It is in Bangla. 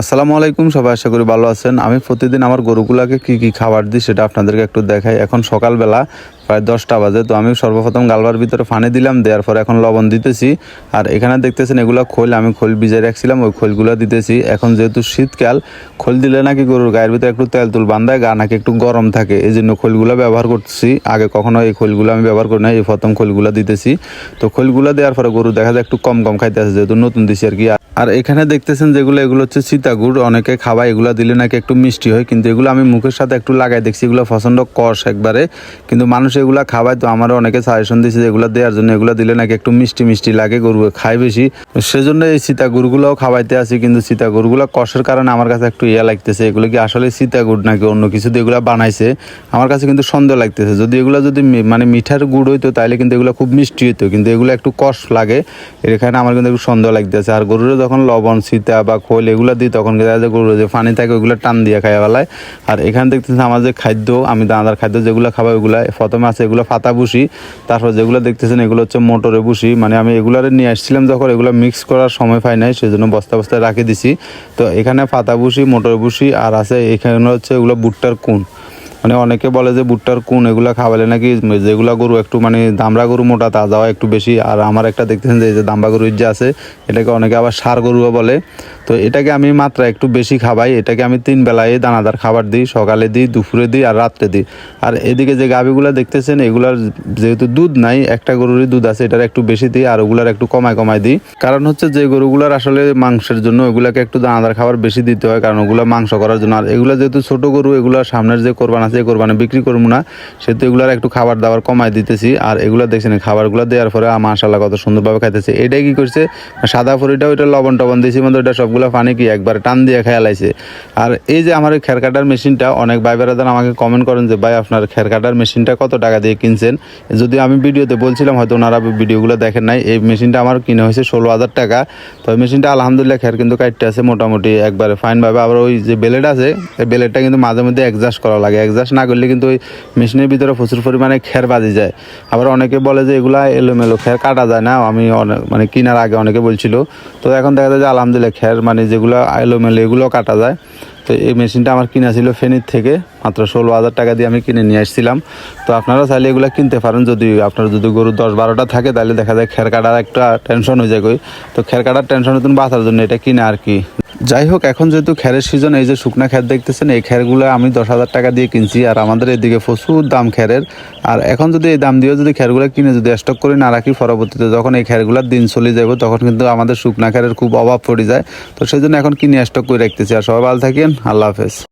আসসালামু আলাইকুম, সবাই আশা করি ভালো আছেন। আমি প্রতিদিন আমার গরুগুলাকে কি কি খাবার দিই সেটা আপনাদেরকে একটু দেখাই। এখন সকালবেলা প্রায় দশটা বাজে, তো আমি সর্বপ্রথম গালবার ভিতরে ফানে দিলাম, দেওয়ার পরে এখন লবণ দিতেছি। আর এখানে দেখতেছেন এগুলো খোল, আমি খোল ভিজে রাখছিলাম, ওই খোলগুলো দিতেছি। এখন যেহেতু শীতকাল, খোল দিলে নাকি গরুর গায়ের ভিতরে একটু তেল তুল বান্ধায়, গা নাকি একটু গরম থাকে। এই জন্য খোলগুলো ব্যবহার করতেছি আগে কখনো এই খোলগুলো আমি ব্যবহার করি না এই প্রথম খোলগুলো দিতেছি। তো খোলগুলো দেওয়ার পরে গরু দেখা যায় একটু কম কম খাইতে আছে যেহেতু নতুন দিছি আর কি। আর এখানে দেখতেছেন যেগুলো, এগুলো হচ্ছে সীতাগুড় অনেকে খাওয়ায় এগুলো দিলে নাকি একটু মিষ্টি হয়, কিন্তু এগুলো আমি মুখের সাথে একটু লাগাই দেখছি, এগুলো পছন্দ কষ একবারে। কিন্তু মানুষ এগুলো খাওয়ায় তো আমারও অনেকে সাজেশন দিয়েছে যে এগুলো দেওয়ার জন্য, এগুলো দিলে নাকি একটু মিষ্টি মিষ্টি লাগে গরু খায় বেশি। সেজন্য এই সীতা সীতাগুড়গুলোও খাওয়াইতে আসি কিন্তু সীতা সীতাগুড়গুলো কষের কারণে আমার কাছে একটু ইয়া লাগতেছে, এগুলো কি আসলে সীতাগুড় নাকি অন্য কিছু দিয়ে এগুলো বানাইছে? আমার কাছে কিন্তু সন্দেহ লাগতেছে। যদি এগুলো যদি মানে মিঠার গুড় হইতো তাহলে কিন্তু এগুলো খুব মিষ্টি হইতো, কিন্তু এগুলো একটু কষ লাগে। এখানে আমার কিন্তু একটু সন্দেহ লাগতেছে। আর গরুরে যখন লবণ, সীতা বা খোল এগুলো দিই, তখন কিন্তু গরুর যে পানি থাকে ওইগুলো টান দিয়ে খাইয়া বেলায় আর এখানে দেখতেছেন আমার যে খাদ্য, আমি দানাদার খাদ্য যেগুলো খাবার ওইগুলো প্রথমে আছে, এগুলো ফাতা বুসি তারপর যেগুলো দেখতেছেন, এগুলো হচ্ছে মোটরে বুসি মানে আমি এগুলারে নিয়ে আসছিলাম যখন এগুলো মিক্স করার সময় পাই নাই, সেজন্য বস্তা বস্তায় রাখি দিছি। তো এখানে ফাতা বুসি মোটর বুসি আর আছে এখানে হচ্ছে এগুলো ভুট্টার কুন। মানে অনেকে বলে যে ভুট্টার কোন, এগুলো খাওয়ালে নাকি যেগুলা গরু একটু মানে দামড়া গরু মোটা তাজা হয় একটু বেশি। আর আমার একটা দেখতেছেন যে দামড়া গরু যে আছে, এটাকে অনেকে আবার সার গরুও বলে। তো এটাকে আমি মাত্রা একটু বেশি খাবাই। এটাকে আমি তিন বেলায় দানাদার খাবার দিই, সকালে দিই, দুপুরে দিই আর রাত্রে দিই। আর এদিকে যে গাভিগুলো দেখতেছেন, এগুলার যেহেতু দুধ নাই, একটা গরুরই দুধ আছে, এটার একটু বেশি দিই আর ওগুলার একটু কমায় কমায় দিই। কারণ হচ্ছে যে গরুগুলার আসলে মাংসের জন্য ওগুলাকে একটু দানাদার খাবার বেশি দিতে হয়, কারণ ওগুলো মাংস করার জন্য। আর এগুলো যেহেতু ছোট গরু, এগুলো সামনের যে কোরবান আছে, এই কোরবানে বিক্রি করব না, সেহেতু এগুলার একটু খাবার দাবার কমায় দিতেছি। আর এগুলো দেখছেন, খাবারগুলো দেওয়ার পরে মাশাল্লাহ কত সুন্দরভাবে খাইতেছে। এটাই কি করছে, সাদা ফরিটা ওইটা লবণ টবণ দিয়েছি মধ্যে ওইটা সবগুলো পানি কি একবার টান দিয়ে খেয়াল খেয়ালাইছে আর এই যে আমার খের কাটার মেশিনটা, অনেক ভাই বেড়াদার আমাকে কমেন্ট করেন যে, ভাই, আপনার খের কাটার মেশিনটা কত টাকা দিয়ে কিনছেন? যদি আমি ভিডিওতে বলছিলাম, হয়তো ওনারা ভিডিওগুলো দেখেন নাই। এই মেশিনটা আমার কিনে হয়েছে ষোলো হাজার টাকা। তো মেশিনটা আলহামদুলিল্লাহ খের কিন্তু কাটতে আছে মোটামুটি একবারে ফাইনভাবে আবার ওই যে বেলেট আছে, এই বেলেটটা কিন্তু মাঝে মধ্যে অ্যাডজাস্ট করা লাগে। অ্যাডজাস্ট না করলে কিন্তু ওই মেশিনের ভিতরে প্রচুর পরিমাণে খের বাজি যায়। আবার অনেকে বলে যে, এগুলা এলোমেলো খের কাটা যায় না। আমি অনেক মানে কেনার আগে অনেকে বলছিল। তো এখন দেখা যায় যে, আলহামদুলিল্লাহ খের মানে যেগুলো এলোমেলো এগুলো কাটা যায়। তো এই মেশিনটা আমার কিনা ছিল ফেনির থেকে। মাত্র ষোলো হাজার টাকা দিয়ে আমি কিনে নিয়ে আসছিলাম। তো আপনারা চাইলে এগুলো কিনতে পারেন। যদি আপনার যদি গরু দশ বারোটা থাকে, তাহলে দেখা যায় খের কাটার একটা টেনশন হয়ে যায় তো খের কাটার টেনশন তুমি বাঁচার জন্য এটা কিনে আর কি। যাই হোক, এখন যেহেতু খেরের সিজন এই যে শুকনা খের দেখতেছেন, এই খেরগুলো আমি দশ হাজার টাকা দিয়ে কিনছি। আর আমাদের এদিকে প্রচুর দাম খেরের। আর এখন যদি এই দাম দিয়েও যদি খেরগুলো কিনে যদি স্টক করে না রাখি পরবর্তীতে, যখন এই খেরগুলোর দিন চলে যাব, তখন কিন্তু আমাদের শুকনা খেরের খুব অভাব পড়ে যায়। তো সেই জন্য এখন কিনে স্টক করে রাখতেছি। আর সবাই ভালো থাকেন। আল্লাহ হাফেজ।